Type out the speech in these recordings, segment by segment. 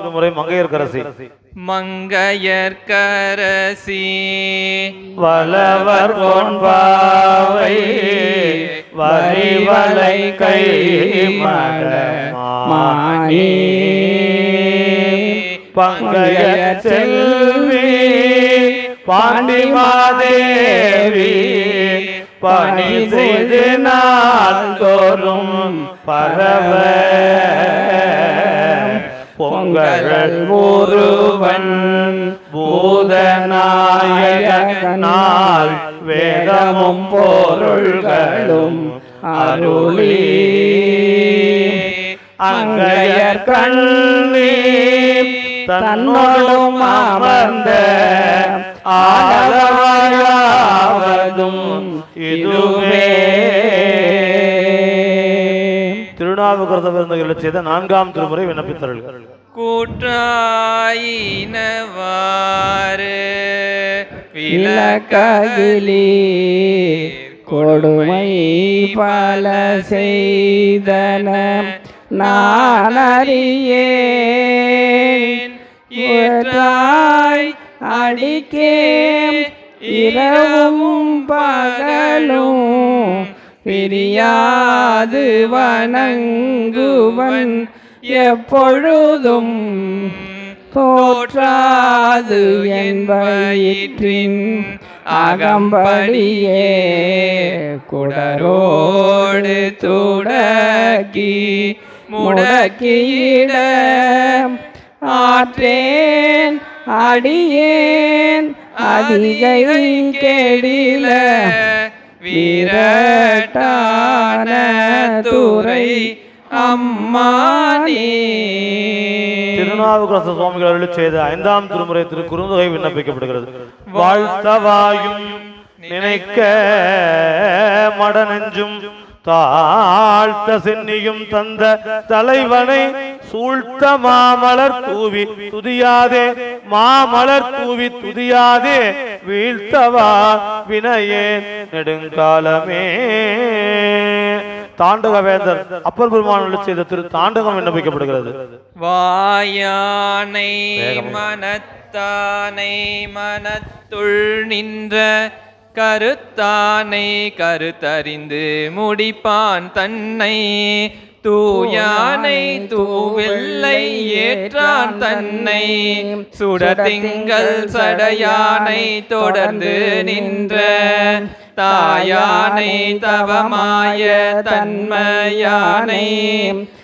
திருமுறை மங்கையர்கரசி மங்கையர்கரசி வளவர் பொன்பாவை வரிவலை கை மாணி பங்கைய செல்வி பாண்டி மாதேவி பணி செய்து நாள்தோறும் பரவ. பொங்கல் ஒருவன் பூதநாயகனால் வேதமும் பொருள்களும் அருளி அங்கையர் கண்ணி தன்னோடும் அமர்ந்த ஆளவாயாவதும் இதுவே திருநாவுக்கரச விருந்துகளை செய்த நான்காம் திருமுறை விண்ணப்பித்தர்கள் கூற்றாயினவாறு விளக்ககிலி கொடுமை பல செய்தன நான் அறியேன். ஏற்றாய் அடிக்கே இரவும் பகலும் பிரியாது வணங்குவன். எப்பொழுதும் தோற்றாது என் வயிற்றின் அகம்படியே குடரோடு துடக்கி முடக்கியிட ஆற்றேன் அடியேன் அதிகை கேடில வீரட்டான துறை அம்மானே. திருநாவுக்கரச சுவாமிகள் அருள் செய்த ஐந்தாம் திருமுறை திரு குறுந்தொகை விண்ணப்பிக்கப்படுகிறது. வாழ்த்தவாயும் நினைக்க மடநெஞ்சும் தாழ்த்த சென்னியும் தந்த தலைவனை சூழ்த்த மாமலர் தூவி துதியாதே மாமலர் தூவி துதியாதே வீழ்த்தவா வினையே நெடுங்காலமே. தாண்டக வேந்தர் அப்பர் பெருமான் செய்த திரு தாண்டகம் விண்ணப்பிக்கப்படுகிறது வாயானை. மனத்தானை மனத்துள் நின்ற கருத்தானை கருத்தறிந்து முடிப்பான் தன்னை. தூயானை தூவெல்லை ஏற்றான் தன்னை. சுடதிங்கள் சடையானை தொடர்ந்து நின்ற தாயானை தவமாய தன்மையானை.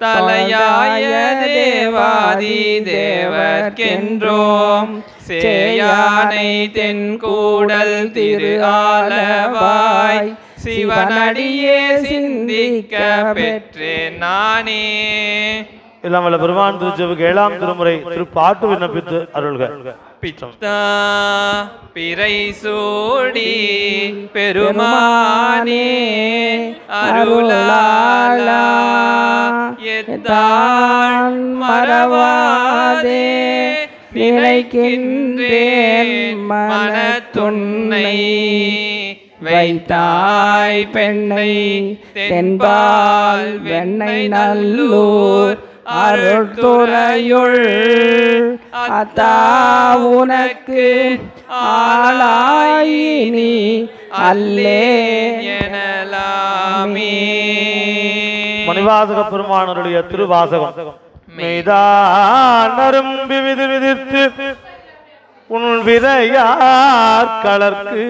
தலையாய தேவாதி தேவர்க்கென்றோம். சேயானை தென்கூடல் திரு ஆலவாய். சிவனடியே சிந்திக்க பெற்றேன் நானே. எல்லாம் வல்ல பெருமான் திருச்செவுக்கு ஏழாம் திருமுறை திருப்பாட்டு விண்ணப்பித்து அருள்க. பிறை சூடி பெருமானே அருளாளா எத்தான் மறவாதே நினைக்கின்றேன் மனத்துன்னை வைத்தாய் பெண்ணை தென்பால் வெண்ணை நல்லூர் அருள்துறையுள். அத்தா உனக்கு ஆளாயினி அல்லே எனலாமே. மணிவாசக பெருமானருடைய திருவாசகம். மெய்தான் நரும்பி விதி விதித்து உன் விதையார் கலர்க்கு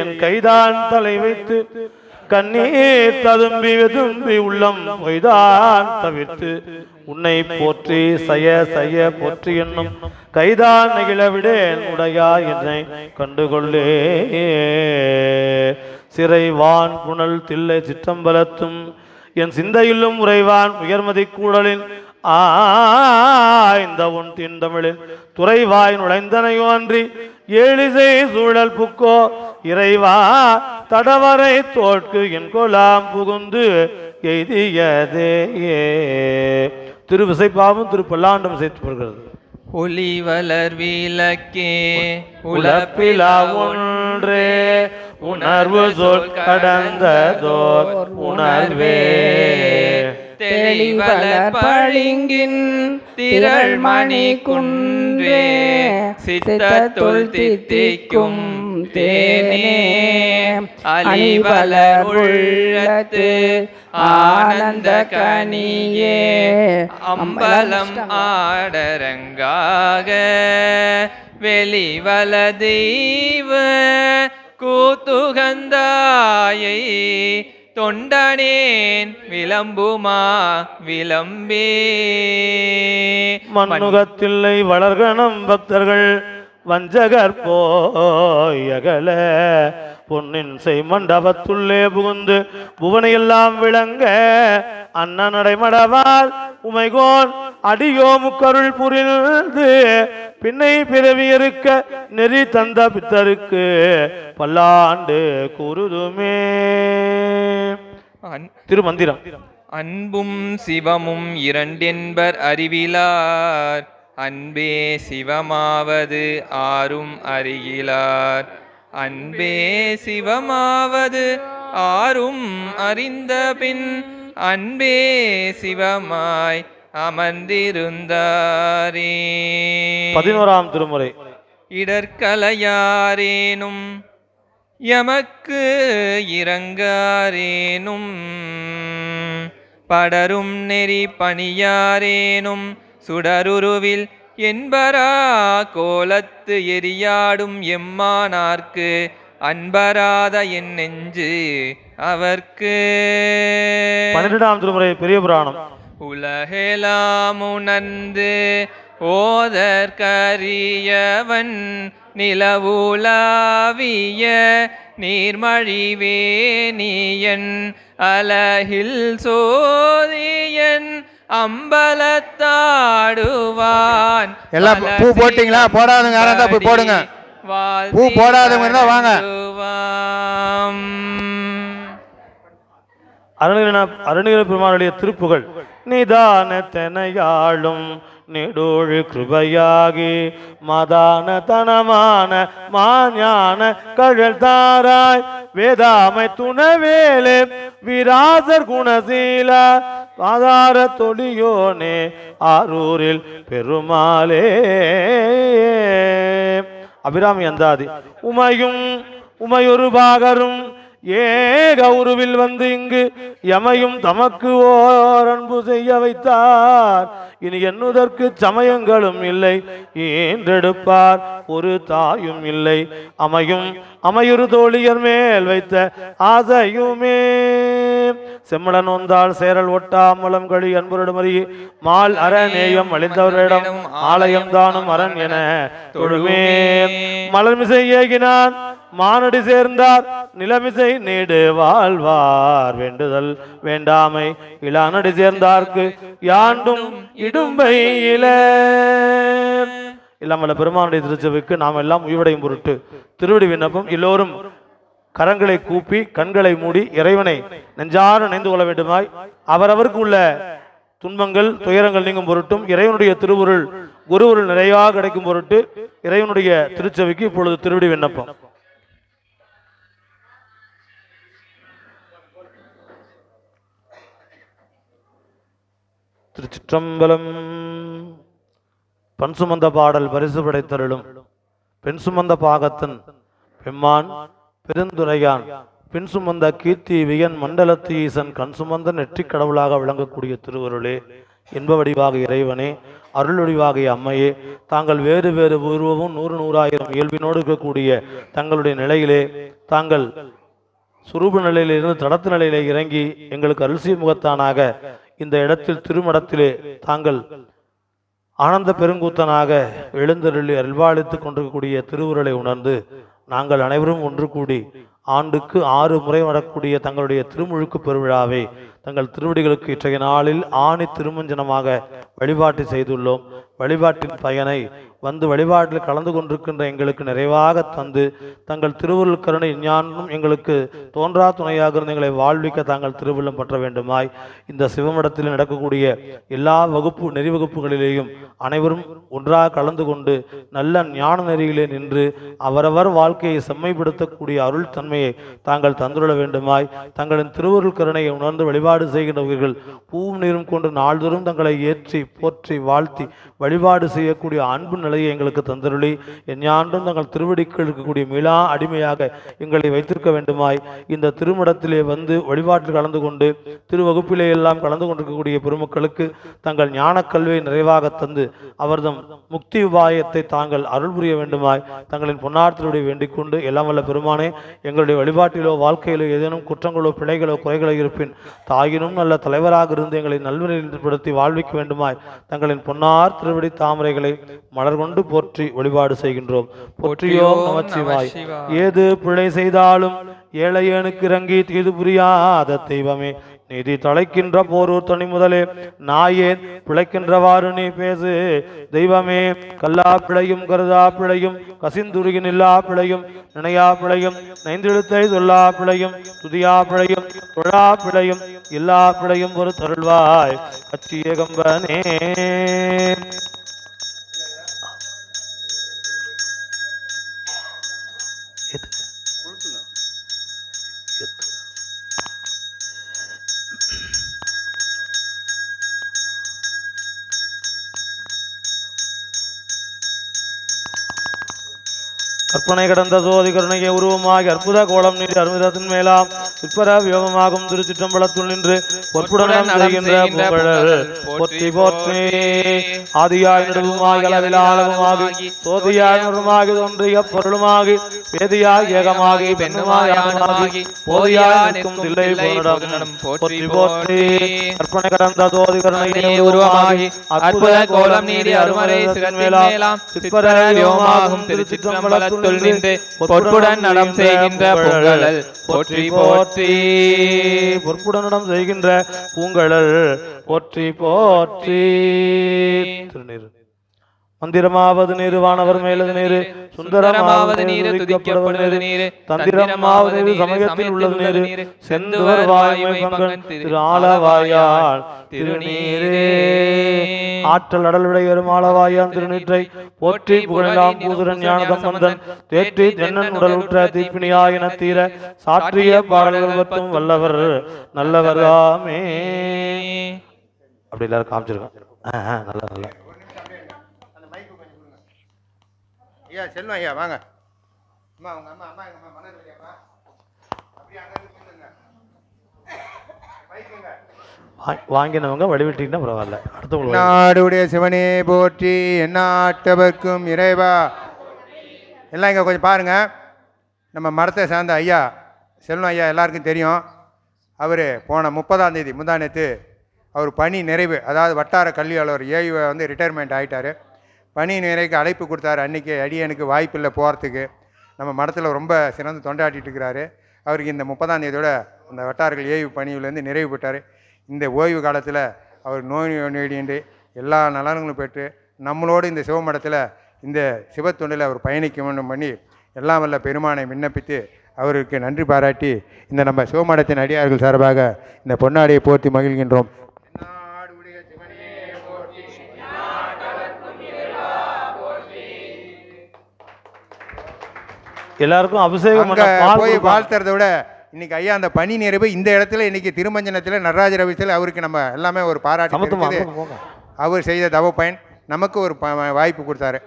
என் கைதான் தலை வைத்து கண்ணீர் ததும்பி வெதும்பி உள்ளம் பொய்தான் தவிர்த்து உன்னை போற்றி செய்ய செய்ய போற்றி என்னும் கைதான் நிகழவிடேன் உடையா என்னை கண்டுகொள்ளே. சிறைவான் புனல் தில்லை சிற்றம்பலத்தும் என் சிந்தையிலும் உறைவான் உயர்மதி கூடலின் இந்த உன் திண்டமிழில் துறைவாய் நுழைந்தனையோ அன்றி ஏழிசை சூழல் புக்கோ இறைவா தடவரை தோற்கு என் கொலாம் புகுந்து எய்தியதே திருவிசைப்பாவும் திரு பல்லாண்டும் சேர்த்து வருகிறது ஒளி வளர் விளக்கே உலப்பிலா ஒன்றே உணர்வு சொல் கடந்ததோர் உணர்வே. தெளிவலர் பளிங்கின் திரள்மணி குன்றே சித்தத்துள் தித்திக்கும் தேனே அலிவலர் உள்ளத்து ஆனந்த கனியே அம்பலம் ஆடரங்காக வெளிவல தெய்வ கூத்துகந்தாயை தொண்டனேன் விளம்புமா? விளம்பே. மண்ணுகத்தில்லை வளர்கணம் பக்தர்கள் வஞ்சகர் போயகல. பொன்னின் செய் மண்டபத்துள்ளே புகுந்து புவனையெல்லாம் விளங்க அண்ணனடை மடவால் உமைகோன் அடியோ முக்கருள் புரிந்து பின்னை பிறவி இருக்க நெறி தந்த பித்தருக்கு பல்லாண்டு கூறுதுமே அன்- திருமந்திரம். அன்பும் சிவமும் இரண்டென்பர் அறிவிலார். அன்பே சிவமாவது ஆரும் அறிகிலார். அன்பே சிவமாவது ஆரும் அறிந்த பின் அன்பே சிவமாய் அமர்ந்திருந்தாரே. பதினோராம் திருமுறை. இடர்கலையாரேனும் எமக்கு இறங்காரேனும் படரும் நெறி பணியாரேனும் சுடருருவில் என்பரா கோலத்து எரியாடும் எம்மானார்க்கு அன்பராத என் நெஞ்சு அவர்க்கு பன்னிரெண்டாம் திருமுறை பெரிய புராணம் உலகெலாம் உணர்ந்து ஓதற்கரியவன் நிலவுலாவிய நீர்மழிவேணியன் அலகில் சோதியன் அம்பலத்தாடுவான் எல்லாம் பூ போட்டீங்களா? இருந்தா போய் போடுங்க. பூ போடாதவங்க இருந்தா வாங்க. அருணகிரின அருணகிரி பெருமானுடைய திருப்புகள். நிதான தெனையாளும் நெடோழு கிருபையாகி மதான தனமான மாஞான கழல் தாராய் வேதாமை துணவேலே விராசர் குணசீல ஆதார தொழியோனே ஆரூரில் பெருமாளே. அபிராமி அந்தாதி. உமையும் உமையொரு பாகரும் ஏக உருவில் வந்து இங்கு எமையும் தமக்கு ஓர் அன்பு செய்ய வைத்தார். இனி எண்ணுதற்கு சமயங்களும் இல்லை ஏன்றெடுப்பார் ஒரு தாயும் இல்லை. அமையும் அமையுறு தோழியர் மேல் வைத்த ஆசையுமே செம்மடன் வந்தால் சேரல் ஒட்டாமலம் கழி அன்புரிடமறி மால் அரணேயம் அழிந்தவரிடம் ஆலயம் தானும் அரண் என தொழுமே. மலர்மிசை ஏகினான் மானடி சேர்ந்தார் நிலமிசை நீடு வாழ்வார். வேண்டுதல் வேண்டாமை இளானடி சேர்ந்தார்க்கு யாண்டும் இடும்பையில இல்லாமல பெருமானுடைய திருச்சபைக்கு நாம் எல்லாம் உயிரடையும் பொருட்டு திருவிடி விண்ணப்பம் எல்லோரும் கரங்களை கூப்பி கண்களை மூடி இறைவனை நெஞ்சார நினைந்து கொள்ள வேண்டுமாய். அவரவருக்கு உள்ள துன்பங்கள் துயரங்கள் நீங்கும் பொருட்டும் இறைவனுடைய திருவுருள் குருவுருள் நிறைவாக கிடைக்கும் பொருட்டு இறைவனுடைய திருச்சபைக்கு இப்பொழுது திருவிடி விண்ணப்பம். திருச்சிற்றம்பலம் பண் சுமந்த பாடல் பரிசு படைத்தருளும். பெண் சுமந்த பாகத்தன் பெம்மான் பெருந்துரையான் பின் சுமந்த கீர்த்தி வியன் மண்டலத்து ஈசன் கண் சுமந்த நெற்றிக் கடவுளாக விளங்கக்கூடிய திருவருளே. இன்ப வடிவாக இறைவனே அருளொடிவாகிய அம்மையே தாங்கள் வேறு வேறு உருவமும் நூறு நூறாயிரம் இயல்பினோடு இருக்கக்கூடிய தங்களுடைய நிலையிலே தாங்கள் சுரூப நிலையிலிருந்து தடத்து நிலையிலே இறங்கி எங்களுக்கு அரிசி முகத்தானாக இந்த இடத்தில் திருமடத்திலே தாங்கள் ஆனந்த பெருங்கூத்தனாக எழுந்தருளி அல்வாழித்துக் கொண்டிருக்கக்கூடிய திருவுருளை உணர்ந்து நாங்கள் அனைவரும் ஒன்று கூடி ஆண்டுக்கு ஆறு முறை வரக்கூடிய தங்களுடைய திருமுழுக்கு பெருவிழாவை தங்கள் திருவடிகளுக்கு இன்றைய நாளில் ஆணி திருமஞ்சனமாக வழிபாட்டு செய்துள்ளோம். வழிபாட்டின் பயனை வந்து வழிபாட்டில் கலந்து கொண்டிருக்கின்ற எங்களுக்கு நிறைவாக தந்து தங்கள் திருவுருள் கருணை ஞானம் எங்களுக்கு தோன்றா துணையாக இருந்து எங்களை வாழ்விக்க தாங்கள் திருவுள்ளம் பற்ற வேண்டுமாய். இந்த சிவமடத்தில் நடக்கக்கூடிய எல்லா வகுப்பு நெறி வகுப்புகளிலேயும் அனைவரும் ஒன்றாக கலந்து கொண்டு நல்ல ஞான நெறியிலே நின்று அவரவர் வாழ்க்கையை செம்மைப்படுத்தக்கூடிய அருள் தன்மையை தாங்கள் தந்துள்ள வேண்டுமாய். தங்களின் திருவருள் கருணையை உணர்ந்து வழிபாடு செய்கின்றவர்கள் பூவும் நீரும் கொண்டு நாள்தோறும் தங்களை ஏற்றி போற்றி வாழ்த்தி வழிபாடு செய்யக்கூடிய அன்பு நிலை நிலையை எங்களுக்கு தந்தருளி. எஞ்ஞாண்டும் தங்கள் திருவடிக்கு இருக்கக்கூடிய மிலா அடிமையாக எங்களை வைத்திருக்க வேண்டுமாய். இந்த திருமடத்திலே வந்து வழிபாட்டில் கலந்து கொண்டு திருவகுப்பிலே எல்லாம் கலந்து கொண்டிருக்கக்கூடிய பெருமக்களுக்கு தங்கள் ஞான கல்வியை நிறைவாக தந்து அவர்தம் முக்தி உபாயத்தை தாங்கள் அருள் புரிய வேண்டுமாய். தங்களின் பொன்னார்த்தலுடைய வேண்டிக் கொண்டு எல்லாம் வல்ல பெருமானே எங்களுடைய வழிபாட்டிலோ வாழ்க்கையிலோ ஏதேனும் குற்றங்களோ பிழைகளோ குறைகளோ இருப்பின் தாயினும் நல்ல தலைவராக இருந்து எங்களை நல்வழிப்படுத்தி வாழ்விக்க வேண்டுமாய். தங்களின் பொன்னார் திருவடி தாமரைகளை மலர் கொண்டு போற்றி வழிபாடு செய்கின்றோம். போற்றியோம் நமச்சிவாய் ஏது பிழை செய்தாலும் ஏழையனுக்கு இறங்கி தீது புரியாத தெய்வமே. நீதி தலைக்கின்ற போரூர் தனி முதலே. நாயேன் பிழைக்கின்றவாறு நீ பேசு. தெய்வமே கல்லா பிழையும் கருதா பிழையும் கசிந்துருகின் இல்லா பிழையும் நினையா பிழையும் நைந்தெழுத்தை சொல்லா பிழையும் துதியா பிழையும் தொழா பிழையும் எல்லா பிழையும் ஒரு தருள்வாய். கச்சிய கம்பனே கற்பனை கடந்த சோதி கருணையை உருவமாகி அற்புத கோலம் நீடி அற்புதத்தின் மேலாம் சிற்பர வியோகமாகும் திருச்சிற்றம்பலத்துள் நின்று பொற்புடன் போற்றி போற்றி ஆதியாய் நடுவுமாகி அளவில் ஆழமாகி சோதியாய் நுருமாகி தோன்றிய பொருளுமாகி வேதியாய் ஏகமாகி பெண்ணுமாய் ஆகமாகி போதியாய் நிற்கும் தில்லை போனிடம் போற்றி போற்றி கற்பனை கடந்த சோதி கருணையை உருவமாகி அற்புத கோலம் நீடி அருமறை சிறன் மேலாம் சிற்பர வியோகமாகும் திருச்சிற்றம்பலத்துள் நின்று பொற்புடன் நடம் செய்கின்ற பொங்கலல் போற்றி போற்றி பொற்புடன் நடம் செய்கின்ற பூங்கழல் போற்றி போற்றி. திருநீர். மந்திரமாவது நீரு வானவர் மேலது நீரு சுந்தரமாவது நீரு துதிக்கப்படுவது நீரு தந்திரமாவது நீரு சமயத்தில் உள்ளது நீரு செந்துவர் வாய்மை பங்கன் திரு ஆலவாயால் திருநீரே. ஆற்றல் அடல் விடையரும் ஆளவாயான் திருநீற்றை போற்றி புகழெல்லாம் பூதுரன் ஞான சம்பந்தன் தேற்றி தென்னன் உடல் உற்ற தீப்பிணியாயின தீர சாற்றிய பாடல்கள் பத்தும் வல்லவர் நல்லவர்தாமே அப்படி எல்லாரும் காமிச்சிருக்கோம். நல்லா நல்லா. ஐயா செல்வம் ஐயா வாங்க. அம்மா உங்க அம்மா அம்மா எங்க அம்மா மலர் இல்லையாப்பா அப்படியே அங்க வாங்கினவங்க வடிவிட்டீங்கன்னா பரவாயில்ல. அடுத்தவங்களுக்கு நாடுடைய சிவனே போற்றி எந்நாட்டவர்க்கும் இறைவா. எல்லாம் இங்கே கொஞ்சம் பாருங்க. நம்ம மரத்தை சார்ந்த ஐயா செல்வம் ஐயா எல்லாருக்கும் தெரியும். அவர் போன முப்பதாம் தேதி முந்தா அவர் பணி நிறைவு அதாவது வட்டார கல்வி அலுவலர் ஏயுவை வந்து ரிட்டையர்மெண்ட் ஆகிட்டார் பணி நேரைக்கு அழைப்பு கொடுத்தாரு. அன்றைக்கி அடியனுக்கு வாய்ப்பில்லை போகிறதுக்கு நம்ம மடத்தில் ரொம்ப சிறந்து தொண்டாட்டிட்டு இருக்கிறாரு. அவருக்கு இந்த முப்பதாம் தேதியோட அந்த வட்டார்கள் ஏய்வு பணியிலேருந்து நிறைவு பெற்றார். இந்த ஓய்வு காலத்தில் அவர் நோய் நொடியின்றி எல்லா நலன்களும் பெற்று நம்மளோடு இந்த சிவமடத்தில் இந்த சிவத்தொண்டில் அவர் பயணிக்க வேண்டும் பண்ணி எல்லாம் வல்ல பெருமானை விண்ணப்பித்து அவருக்கு நன்றி பாராட்டி இந்த நம்ம சிவமடத்தின் அடியார்கள் சார்பாக இந்த பொன்னாடியை போர்த்தி மகிழ்கின்றோம். எல்லாருக்கும் அபிஷேகம் அங்க பண்ண பால் போய். வாழ்த்துறதை விட இன்னைக்கு ஐயா அந்த பணி நிறைவு இந்த இடத்துல இன்னைக்கு திருமஞ்சனத்தில் நடராஜர் ஆபீஸில் அவருக்கு நம்ம எல்லாமே ஒரு பாராட்டு. அவர் செய்த தவ பயன் நமக்கு ஒரு வாய்ப்பு கொடுத்தாரு.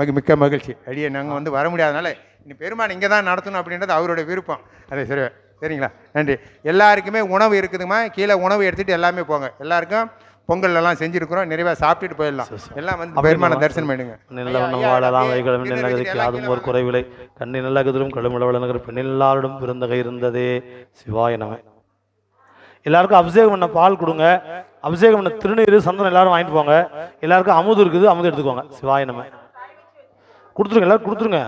மிக மிக்க மகிழ்ச்சி. அடியே நாங்கள் வந்து வர முடியாதனால இனி பெருமான் இங்கே தான் நடத்தணும் அப்படின்றது அவரோட விருப்பம். அது சரி சரிங்களா? நன்றி. எல்லாருக்குமே உணவு இருக்குதுமா? கீழே உணவு எடுத்துட்டு எல்லாமே போங்க. எல்லாருக்கும் பொங்கல் எல்லாம் செஞ்சிருக்கிறோம். நிறைவாக சாப்பிட்டுட்டு போயிடலாம். எல்லாம் வந்து பெருமான தரிசனம் பண்ணிடுங்க நில வண்ணம் வாழலாம். வைகளும் நிலகதிக்கு அதுவும் ஒரு குறைவில்லை. கண்ணி நல்ல கதிரும் கழுமளவள நகர் பெண்ணில்லாரிடம் பிறந்தகை இருந்ததே சிவாய நம. எல்லாருக்கும் அபிஷேகம் பண்ண பால் கொடுங்க. அபிஷேகம் பண்ண திருநீர் சந்தனம் எல்லாரும் வாங்கிட்டு போங்க. எல்லாருக்கும் அமுது இருக்குது. அமுது எடுத்துக்கோங்க. சிவாய நம. கொடுத்துருங்க எல்லாரும் கொடுத்துருங்க.